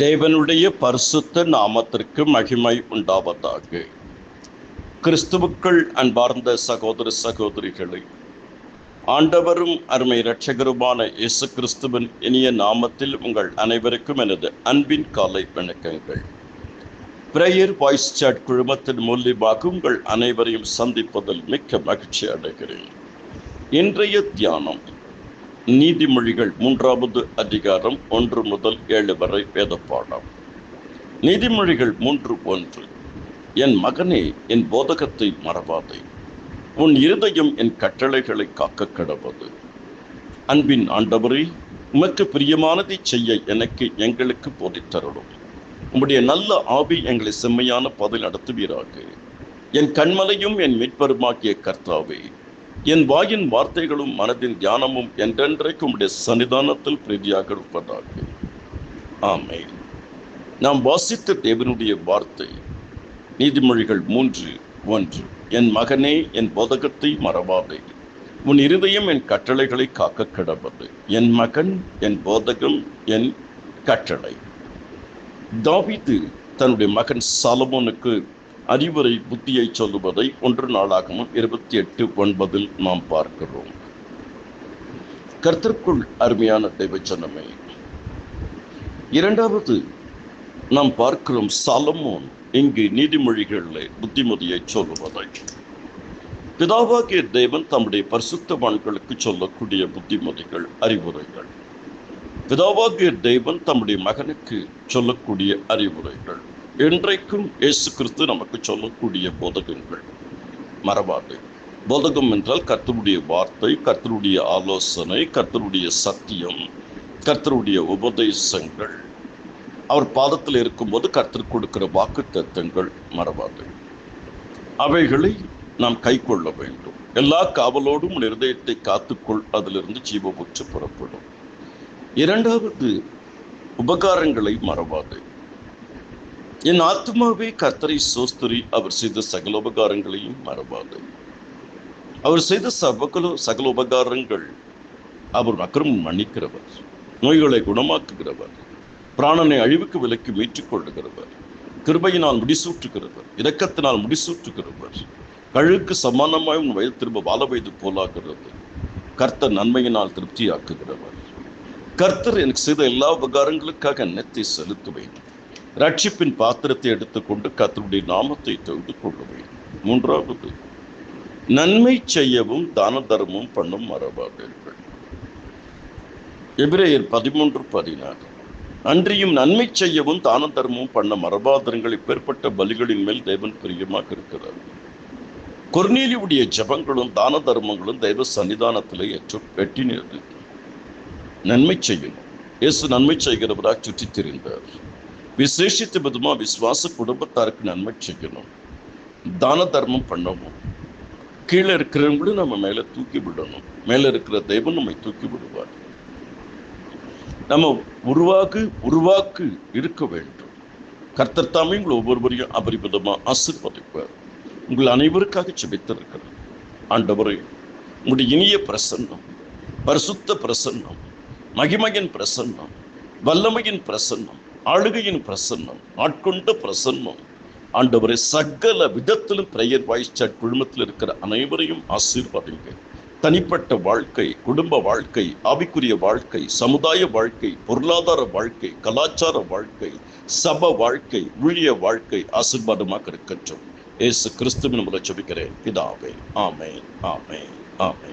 தேவனுடைய பரிசுத்த நாமத்திற்கு மகிமை உண்டாவதாக. கிறிஸ்துவுக்கள் அன்பார்ந்த சகோதர சகோதரிகளை ஆண்டவரும் அருமை இரட்சகருமான இயேசு கிறிஸ்துவின் இனிய நாமத்தில் உங்கள் அனைவருக்கும் எனது அன்பின் காலை வணக்கங்கள். பிரேயர் வாய்ஸ் சாட் குழுமத்தின் மூலியமாக உங்கள் அனைவரையும் சந்திப்பதில் மிக்க மகிழ்ச்சி அடைகிறேன். இன்றைய தியானம் நீதிமொழிகள் மூன்றாவது அதிகாரம் ஒன்று முதல் ஏழு வரை வேத பாடம் நீதிமொழிகள் மூன்று ஒன்று. என் மகனே என் போதகத்தை மறவாதே. உன் இருதயம் என் கட்டளைகளை காக்க கடவது. அன்பின் ஆண்டவரே உமக்கு பிரியமானதை செய்ய எனக்கு எங்களுக்கு போதித்தருளும். உம்முடைய நல்ல ஆவி எங்களை செம்மையான பதில் நடத்துவீராக. என் கண்மலையும் என் மீட்பருமாகிய கர்த்தாவே. என் வாயின் வார்த்தைகளும் மனதின் தியானமும் என்றென்றைக்கும் உம்முடைய சன்னிதானத்தில் பிரீதியாக இருப்பதாக ஆமை நாம் வாசித்த தேவனுடைய வார்த்தை நீதிமொழிகள் மூன்று ஒன்று என் மகனே என் போதகத்தை மறவாதே. உன் இருதயம் என் கட்டளைகளை காக்க கிடப்பது. என் மகன் என் போதகம் என் கட்டளை. தாவிது தன்னுடைய மகன் சாலமோனுக்கு அறிவுரை புத்தியை சொல்லுவதை ஒன்று நாளாகவும் இருபத்தி எட்டு ஒன்பதில் நாம் பார்க்கிறோம். கர்த்தர்க்குள் அருமையான தெய்வச்சனமே இரண்டாவது நாம் பார்க்கிறோம் சாலமோன் இங்கு நீதிமொழிகளில் புத்திமதியை சொல்லுவதை. பிதாவாகிய தேவன் தம்முடைய பரிசுத்தவான்களுக்கு சொல்லக்கூடிய புத்திமதிகள் அறிவுரைகள். பிதாவாகிய தெய்வன் தம்முடைய மகனுக்கு சொல்லக்கூடிய அறிவுரைகள். என்றைக்கும் இயேசு கிறிஸ்து நமக்கு சொல்லக்கூடிய போதகங்கள். மறவாது. போதகம் என்றால் கர்த்தருடைய வார்த்தை கர்த்தருடைய ஆலோசனை கர்த்தருடைய சத்தியம் கர்த்தருடைய உபதேசங்கள். அவர் பாதத்தில் இருக்கும்போது கர்த்தர் கொடுக்கிற வாக்கு தத்துவங்கள் மறவாது. அவைகளை நாம் கை கொள்ள வேண்டும். எல்லா காவலோடும் நிர்தயத்தை காத்துக்கொள் அதிலிருந்து ஜீவபுற்று புறப்படும். இரண்டாவது உபகாரங்களை மறவாது. என் ஆத்மாவே கர்த்தரை சோஸ்துரி அவர் செய்த சகல உபகாரங்களையும் மறவாது. அவர் செய்த சகல சகல உபகாரங்கள் அவர் அக்கிரம் மன்னிக்கிறவர். நோய்களை குணமாக்குகிறவர். பிராணனை அழிவுக்கு விலக்கி மீட்டுக் கொள்ளுகிறவர் கிருபையினால் முடிசூற்றுகிறவர் இரக்கத்தினால் முடிசூற்றுகிறவர் கழுக்கு சமானமாய் உன் வயது திரும்ப வாழ வயது போலாகிறது கர்த்தர் நன்மையினால் திருப்தியாக்குகிறவர். கர்த்தர் எனக்கு செய்த எல்லா உபகாரங்களுக்காக எண்ணத்தை செலுத்துவேன். ரட்சிப்பின் பாத்திரத்தை எடுத்துக்கொண்டு கத்தருடைய நாமத்தை தொழுது வேண்டும் மூன்றாவது நன்மை செய்யவும் தான தர்மம் பண்ணும் மரபாதீர்கள் எபிரேயர் பதிமூன்று பதினாறு. அன்றியும் நன்மை செய்யவும் தான தர்மமும் பண்ண மரபாதரங்கள் இப்பேற்பட்ட பலிகளின் மேல் தேவன் பிரியமாக இருக்கிறார். கொர்நீலியுடைய ஜபங்களும் தான தர்மங்களும் தெய்வ சன்னிதானத்தில் ஏற்று வெட்டினது. நன்மை செய்யணும் இயேசு நன்மை செய்கிறவராக சுற்றி திரிந்தார் விசேஷித்த விதமா விசுவாச குடும்பத்தாருக்கு நன்மை செய்யணும் தான தர்மம் பண்ணணும் கீழே இருக்கிறவங்களும் நம்ம மேலே தூக்கி விடணும் மேலே இருக்கிற தெய்வம் நம்மை தூக்கி விடுவார் நம்ம உருவாக்கு உருவாக்கு இருக்க வேண்டும் கர்த்தர் தாமே உங்களை ஒவ்வொருவரையும் அபரிபதமாக ஆசிர்வதிப்பார் உங்கள் அனைவருக்காக செபித்திருக்கிறார் ஆண்டவரை உங்களுடைய இனிய பிரசன்னம் பரிசுத்த பிரசன்னம் மகிமையின் பிரசன்னம் வல்லமையின் பிரசன்னம் ஆளுகையின் பிரசன்னம் ஆட்கொண்ட பிரசன்னம். ஆண்டவரை சகல விதத்திலும் பிரேயர் வாய்ஸ் குழுமத்தில் இருக்கிற அனைவரையும் ஆசீர்வாதிங்க தனிப்பட்ட வாழ்க்கை குடும்ப வாழ்க்கை ஆவிக்குரிய வாழ்க்கை சமுதாய வாழ்க்கை பொருளாதார வாழ்க்கை கலாச்சார வாழ்க்கை சப வாழ்க்கை ஊழிய வாழ்க்கை ஆசீர்வாதமாக இருக்கட்டும் ஏசு கிறிஸ்துவின் மூலம் ஜெபிக்கிறேன். பிதாவே ஆமே ஆமே ஆமே